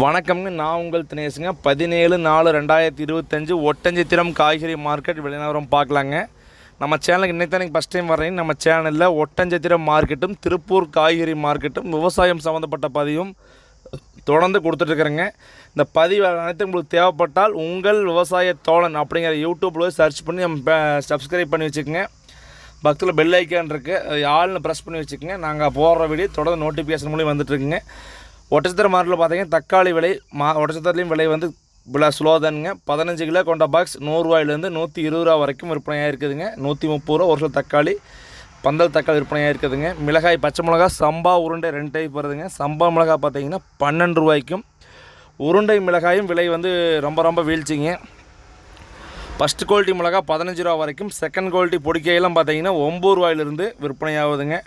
வணக்கம்ங்க. நான் உங்கள் தினேஷுங்க. பதினேழு நாலு ரெண்டாயிரத்தி இருபத்தஞ்சு ஒட்டஞ்சித்திரம் காய்கறி மார்க்கெட் வெளிநகரம் பார்க்கலாங்க. நம்ம சேனலுக்கு இன்னைக்கு ஃபஸ்ட் டைம் வர்றீங்க. நம்ம சேனலில் ஒட்டஞ்சத்திரம் மார்க்கெட்டும் திருப்பூர் காய்கறி மார்க்கெட்டும் விவசாயம் சம்மந்தப்பட்ட பதிவும் தொடர்ந்து கொடுத்துட்ருக்குறேங்க. இந்த பதிவு அனைத்து உங்களுக்கு தேவைப்பட்டால் உங்கள் விவசாய தோழன் அப்படிங்கிற யூடியூப்பில் சர்ச் பண்ணி நம்ம சப்ஸ்கிரைப் பண்ணி வச்சுக்கோங்க. பக்கத்தில் பெல் ஐக்கான் இருக்குது ஆள்னு ப்ரெஸ் பண்ணி வச்சுக்கோங்க. நாங்கள் போடுற வீடியோ தொடர்ந்து நோட்டிஃபிகேஷன் மூலியம் வந்துட்டுருக்குங்க ஒட்டச்சத்திர மாவட்டத்தில் பார்த்தீங்கன்னா தக்காளி விலை மா ஒட்டச்சத்திரலையும் விலை வந்து விலை ஸ்லோ தானுங்க. பதினஞ்சு கிலோ கொண்ட பாக்ஸ் நூறுரூவாயிலேருந்து நூற்றி இருபது ரூபா வரைக்கும் விற்பனையாக இருக்குதுங்க. நூற்றி முப்பது ரூபா ஒரு சில தக்காளி பந்தல் தக்காளி விற்பனையாக இருக்குதுங்க. மிளகாய் பச்சை மிளகா சம்பா உருண்டை ரெண்டு டைப் வருதுங்க. சம்பா மிளகாய் பார்த்தீங்கன்னா பன்னெண்டு ரூபாய்க்கும். உருண்டை மிளகாயும் விலை வந்து ரொம்ப ரொம்ப வீழ்ச்சிங்க. ஃபஸ்ட் குவாலிட்டி மிளகா பதினஞ்சு ரூபா வரைக்கும். செகண்ட் குவாலிட்டி பொடிக்கையெல்லாம் பார்த்தீங்கன்னா ஒம்பது ரூபாயிலிருந்து விற்பனையாகுதுங்க.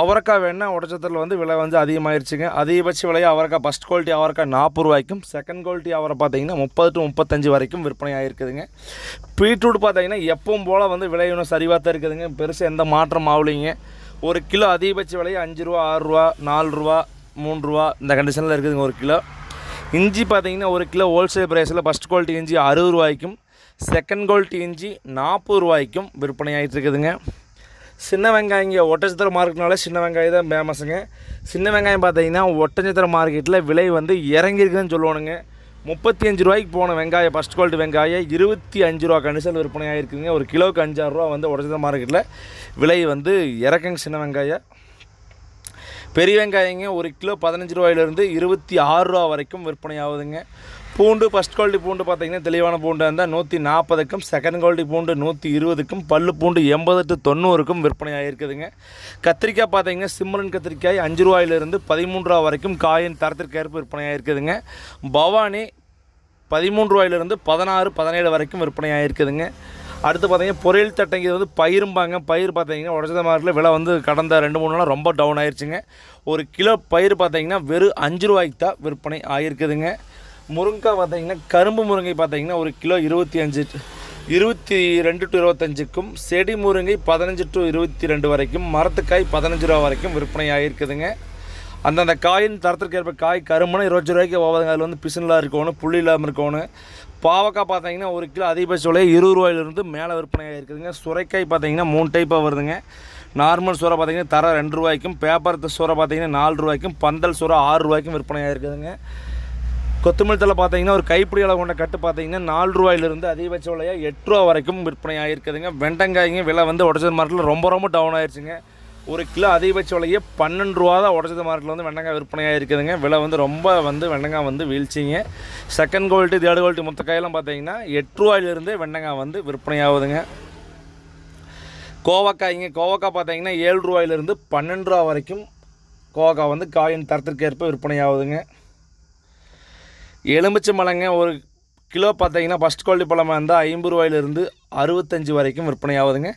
அவரைக்காய் வேணால் உடச்சத்தில் வந்து விலை வந்து அதிகமாகிருச்சுங்க அதிகபட்ச விலையாக அவரைக்காய் ஃபஸ்ட் குவாலிட்டி அவரைக்காய் நாற்பது ரூபாய்க்கும் செகண்ட் குவாலிட்டி அவரை பார்த்தீங்கன்னா முப்பது டு முப்பத்தஞ்சு வரைக்கும் விற்பனை ஆகிருக்குதுங்க பீட்ரூட் பார்த்தீங்கன்னா எப்பவும் போல் வந்து விலை இன்னும் சரிவாக தான் இருக்குதுங்க. பெருசாக எந்த மாற்றம் ஆகலைங்க. ஒரு கிலோ அதிகபட்ச விலையை அஞ்சு ரூபா ஆறு ரூபா நாலு ரூபா மூணு ரூபா இந்த கண்டிஷனில் இருக்குதுங்க ஒரு கிலோ. இஞ்சி பார்த்தீங்கன்னா ஒரு கிலோ ஹோல்சேல் ப்ரைஸில் ஃபஸ்ட் குவாலிட்டி இஞ்சி அறுபது ரூபாய்க்கும் செகண்ட் குவாலிட்டி இஞ்சி நாற்பது ரூபாய்க்கும் விற்பனை ஆகிட்டு இருக்குதுங்க. சின்ன வெங்காயம் இங்கே ஒட்டச்சத்திர மார்க்கெட்னால சின்ன வெங்காயம் தான் ஃபேமஸுங்க சின்ன வெங்காயம் பார்த்தீங்கன்னா ஒட்டச்சத்திர மார்க்கெட்டில் விலை வந்து இறங்கியிருக்குன்னு சொல்லுவானுங்க. முப்பத்தி அஞ்சு ரூபாய்க்கு போன வெங்காயம் ஃபஸ்ட் குவாலிட்டி வெங்காயம் இருபத்தி அஞ்சு ரூபா கண்டிஷன் விற்பனை ஆகிருக்குங்க ஒரு கிலோவுக்கு அஞ்சாறு ரூபா வந்து ஒட்டச்சத்திர மார்க்கெட்டில் விலை வந்து இறக்குங்க சின்ன வெங்காயம். பெரிய வெங்காயங்க ஒரு கிலோ பதினஞ்சு ரூபாயிலிருந்து இருபத்தி ஆறு ரூபா வரைக்கும் விற்பனை ஆகுதுங்க பூண்டு ஃபஸ்ட் குவாலிட்டி பூண்டு பார்த்தீங்கன்னா தெளிவான பூண்டு இருந்தால் நூற்றி நாற்பதுக்கும் செகண்ட் குவாலிட்டி பூண்டு நூற்றி இருபதுக்கும் பல்லு பூண்டு எண்பது டு தொண்ணூறுக்கும் விற்பனை ஆகிருக்குதுங்க கத்திரிக்காய் பார்த்தீங்கன்னா சிம்மரன் கத்திரிக்காய் அஞ்சு ரூபாயிலிருந்து பதிமூன்று ரூபா வரைக்கும் காயின் தரத்திற்கேற்ப விற்பனை ஆகிருக்குதுங்க பவானி பதிமூன்று ரூபாயிலிருந்து பதினாறு பதினேழு வரைக்கும் விற்பனை ஆகிருக்குதுங்க அடுத்து பார்த்தீங்கன்னா பொரியல் தட்டைங்கிறது வந்து பயிரும்பாங்க. பயிர் பார்த்தீங்கன்னா உடச்சத மார்க்கில் விலை வந்து கடந்த ரெண்டு மூணு நாளாக ரொம்ப டவுன் ஆயிடுச்சுங்க ஒரு கிலோ பயிர் பார்த்தீங்கன்னா வெறும் அஞ்சு ரூபாய்க்கு தான் விற்பனை ஆகிருக்குதுங்க முருங்கைக்காய் பார்த்தீங்கன்னா கரும்பு முருங்கை பார்த்தீங்கன்னா ஒரு கிலோ இருபத்தி அஞ்சு இருபத்தி ரெண்டு டு இருபத்தஞ்சுக்கும் செடி முருங்கை பதினஞ்சு டு இருபத்தி ரெண்டு வரைக்கும் மரத்துக்காய் பதினஞ்சு ரூபா வரைக்கும் விற்பனை ஆகிருக்குதுங்க அந்தந்த காயின் தரத்திற்கு ஏற்ப காய் கரும்புனா இருபது ரூபாய்க்கு போவாதுங்க அதில் வந்து பிசுனலாக இருக்கணும் புள்ளி இல்லாமல் இருக்கணும். பாவக்காய் பார்த்தீங்கன்னா ஒரு கிலோ அதிகபட்ச விலை இருபது ரூபாயிலிருந்து மேலே விற்பனையாக இருக்குதுங்க சுரைக்காய் பார்த்தீங்கன்னா மூணு டைப்பாக வருதுங்க. நார்மல் சூறை பார்த்தீங்கன்னா தர ரெண்டு ரூபாய்க்கும் பேப்பர் சூறை பார்த்தீங்கன்னா நாலு ரூபாய்க்கும் பந்தல் சூறை ஆறு ரூபாய்க்கும் விற்பனையாக இருக்குதுங்க கொத்தமல்லி தலை பார்த்தீங்கன்னா ஒரு கைப்பிடி அளவு கொண்ட கட்டு பார்த்தீங்கன்னா நாலு ரூபாயிலிருந்து அதிகபட்ச விலையாக எட்டு ரூபா வரைக்கும் விற்பனை ஆகிருக்குதுங்க வெண்டங்காய்ங்க விலை வந்து உடச்சது மார்க்கெட்டில் ரொம்ப ரொம்ப டவுன் ஆயிடுச்சுங்க ஒரு கிலோ அதிகபட்ச விலையே பன்னெண்டு ரூபா தான் உடச்சது மார்க்கெட்டில் வந்து வெண்டங்காய் விற்பனையாக இருக்குதுங்க விலை வந்து ரொம்ப வந்து வெண்டங்காய் வந்து வீழ்ச்சிங்க. செகண்ட் குவாலிட்டி தேர்ட் குவாலிட்டி மொத்த காயெல்லாம் பார்த்தீங்கன்னா எட்டு ரூபாயிலிருந்தே வெண்டங்காய் வந்து விற்பனையாகுதுங்க கோவக்காய்ங்க கோவக்காய் பார்த்தீங்கன்னா ஏழு ரூபாயிலிருந்து பன்னெண்டு ரூபா வரைக்கும் கோவக்காய் வந்து காயின் தரத்திற்கேற்ப விற்பனை விற்பனையாகுதுங்க எலுமிச்சை மலைங்க ஒரு கிலோ பார்த்தீங்கன்னா ஃபஸ்ட் குவாலிட்டி பழமாக இருந்தால் ஐம்பது ரூபாயிலிருந்து அறுபத்தஞ்சு வரைக்கும் விற்பனை ஆகுதுங்க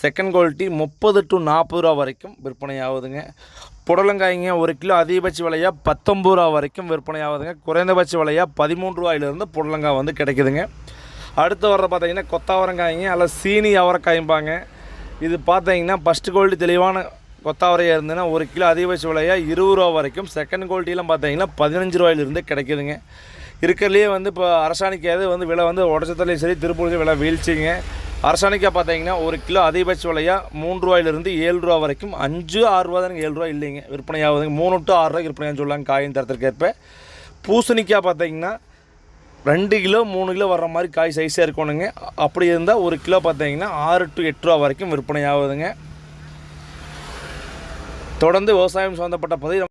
செகண்ட் குவாலிட்டி முப்பது டு நாற்பது ரூபா வரைக்கும் விற்பனை ஆகுதுங்க புடலங்காய்ங்க ஒரு கிலோ அதிகபட்ச விலையாக பத்தொம்பது ரூபா வரைக்கும் விற்பனை ஆகுதுங்க குறைந்தபட்ச விலையாக பதிமூன்று ரூபாயிலிருந்து புடலங்காய் வந்து கிடைக்குதுங்க. அடுத்து வர்ற பார்த்தீங்கன்னா கொத்தாவரங்காய்ங்க அல்ல சீனி அவரைக்காய்ம்பாங்க. இது பார்த்தீங்கன்னா ஃபஸ்ட்டு குவாலிட்டி தெளிவான கொத்தாவரையாக இருந்ததுன்னா ஒரு கிலோ அதிகபட்ச விலையாக இருபது ரூபா வரைக்கும். செகண்ட் குவாலிட்டிலாம் பார்த்தீங்கன்னா பதினஞ்சு ரூபாயிலிருந்து கிடைக்குதுங்க. இருக்கிறதுலேயே வந்து இப்போ அரசாணிக்காவது வந்து விலை வந்து உடச்சத்துலேயும் சரி திருப்பூர்லேயும் விலை வீழ்ச்சிங்க. அரசாணிக்காய் பார்த்தீங்கன்னா ஒரு கிலோ அதிகபட்ச விலையாக மூன்று ரூபாயிலிருந்து ஏழு ரூபா வரைக்கும். அஞ்சு ஆறு ரூபா தானே ஏழு ரூபா இல்லைங்க. விற்பனை ஆகுதுங்க மூணு டு ஆறு ரூபாய்க்கு விற்பனையான்னு சொல்லலாம் காயின் தரத்திற்கேற்ப பூசணிக்காய் பார்த்தீங்கன்னா ரெண்டு கிலோ மூணு கிலோ வர்ற மாதிரி காய் சைஸாக இருக்கணுங்க. அப்படி இருந்தால் ஒரு கிலோ பார்த்தீங்கன்னா ஆறு டு எட்டு ரூபா வரைக்கும் விற்பனை ஆகுதுங்க தொடர்ந்து விவசாயம் சம்மந்தப்பட்ட பதிவு